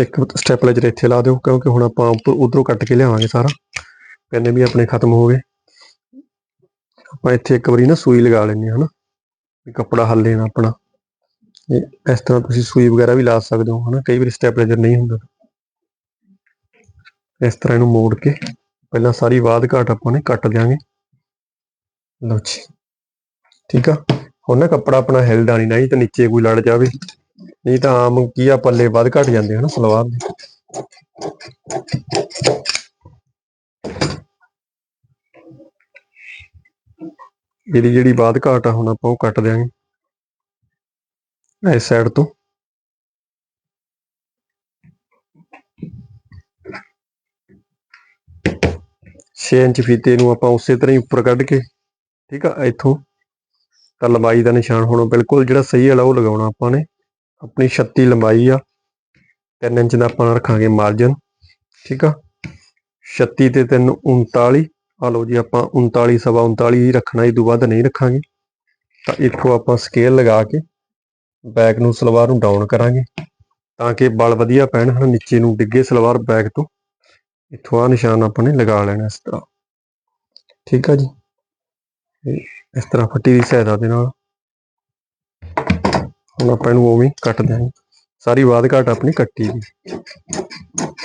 ਇੱਕ ਸਟੈਪਲਾਈਜ਼ਰ ਇੱਥੇ ਲਾ ਦਿਓ, ਕਿਉਂਕਿ ਹੁਣ ਆਪਾਂ ਉੱਪਰ ਉਧਰੋਂ ਕੱਟ ਕੇ ਲਿਆਵਾਂਗੇ ਸਾਰਾ। ਪੈਨੇ ਵੀ ਆਪਣੇ ਖਤਮ ਹੋ ਗਏ। ਆਪਾਂ ਇੱਥੇ ਇੱਕ ਵਾਰੀ ਨਾ ਸੂਈ ਲਗਾ ਲੈਣੀ ਹਨਾ? ਵੀ ਕੱਪੜਾ ਹੱਲੇ ਨਾ ਆਪਣਾ ਇਹ ਇਸ ਤਰ੍ਹਾਂ ਤੁਸੀਂ ਸੂਈ ਵਗੈਰਾ ਵੀ ਲਾ ਸਕਦੇ ਹੋ, ਹਨਾ? ਕਈ ਵਾਰੀ ਸਟੈਪਲਾਈਜ਼ਰ ਨਹੀਂ ਹੁੰਦਾ। ਇਸ ਤਰ੍ਹਾਂ ਇਹਨੂੰ ਮੋੜ ਕੇ ਪਹਿਲਾਂ ਸਾਰੀ ਬਾਦ ਘਾਟ ਆਪਾਂ ਨੇ ਕੱਟ ਦਿਆਂਗੇ। ਲਓ ਜੀ। ਠੀਕ ਆ? ਹੁਣ ਨਾ ਕੱਪੜਾ ਆਪਣਾ ਹਿਲਦਾ ਨਹੀਂ ਨਹੀਂ ਤਾਂ ਨੀਚੇ ਕੋਈ ਲੜ ਜਾਵੇ। ਨਹੀਂ ਤਾਂ ਆਮ ਕੀ ਆ, ਪੱਲੇ ਵੱਧ ਘਟ ਜਾਂਦੇ ਹਨ ਸਲਵਾਰ ਦੇ। ਜਿਹੜੀ ਜਿਹੜੀ ਬਾਦ ਘਾਟ ਆ, ਹੁਣ ਆਪਾਂ ਉਹ ਕੱਟ ਦਿਆਂਗੇ। ਇਸ ਸਾਈਡ ਤੋਂ ਛੇ ਇੰਚ ਫੀਤੇ ਨੂੰ ਆਪਾਂ ਉਸੇ ਤਰ੍ਹਾਂ ਹੀ ਉੱਪਰ ਕੱਢ ਕੇ, ਠੀਕ ਆ, ਇੱਥੋਂ। ਤਾਂ ਲੰਬਾਈ ਦਾ ਨਿਸ਼ਾਨ ਹੁਣ ਬਿਲਕੁਲ ਜਿਹੜਾ ਸਹੀ ਵਾਲਾ ਉਹ ਲਗਾਉਣਾ ਆਪਾਂ ਨੇ। ਆਪਣੀ 36 ਲੰਬਾਈ ਆ। 3 ਇੰਚ ਦਾ ਆਪਾਂ ਰੱਖਾਂਗੇ ਮਾਰਜਨ ਠੀਕ ਆ। 36 ਤੇ 3 39 ਆ ਲਓ ਜੀ, ਆਪਾਂ 39 ਸਵਾ 39 ਹੀ ਰੱਖਣਾ, ਇਹ ਤੋਂ ਵੱਧ ਨਹੀਂ ਰੱਖਾਂਗੇ। ਤਾਂ ਇੱਥੋਂ ਆਪਾਂ ਸਕੇਲ ਲਗਾ ਕੇ ਬੈਕ ਨੂੰ ਸਲਵਾਰ ਨੂੰ ਡਾਊਨ ਕਰਾਂਗੇ ਤਾਂ ਕਿ ਬਲ ਵਧੀਆ ਪੈਣ, ਹਨ, ਨੀਚੇ ਨੂੰ ਡਿੱਗੇ ਸਲਵਾਰ ਬੈਕ ਤੋਂ। ਇੱਥੋਂ ਆ ਨਿਸ਼ਾਨ ਆਪਾਂ ਨੇ ਲਗਾ ਲੈਣਾ ਇਸ ਤਰ੍ਹਾਂ। ਠੀਕ ਆ ਜੀ? ਇਸ ਤਰ੍ਹਾਂ ਫੱਟੀ ਦੀ ਸਹਾਇਤਾ ਦੇ ਨਾਲ। ਹੁਣ ਆਪਾਂ ਇਹਨੂੰ ਉਵੇਂ ਹੀ ਕੱਟ ਦਿਆਂਗੇ। ਸਾਰੀ ਬਾਦ ਘਾਟ ਆਪਣੀ ਕੱਟੀ ਦੀ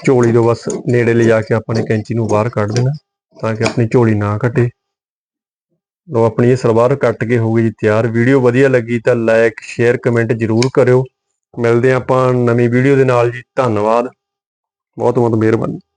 ਝੋਲੀ ਤੋਂ ਬਸ ਨੇੜੇ ਲਿਜਾ ਕੇ ਆਪਾਂ ਨੇ ਕੈਂਚੀ ਨੂੰ ਬਾਹਰ ਕੱਢ ਦੇਣਾ ਤਾਂ ਕਿ ਆਪਣੀ ਝੋਲੀ ਨਾ ਕੱਟੇ। ਲੋ ਆਪਣੀ ਇਹ ਸਲਵਾਰ ਕੱਟ ਕੇ ਹੋ ਗਈ ਜੀ ਤਿਆਰ। ਵੀਡੀਓ ਵਧੀਆ ਲੱਗੀ ਤਾਂ ਲਾਈਕ ਸ਼ੇਅਰ ਕਮੈਂਟ ਜ਼ਰੂਰ ਕਰਿਓ। ਮਿਲਦੇ ਹਾਂ ਆਪਾਂ ਨਵੀਂ ਵੀਡੀਓ ਦੇ ਨਾਲ ਜੀ। ਧੰਨਵਾਦ। ਬਹੁਤ ਬਹੁਤ ਮਿਹਰਬਾਨੀ।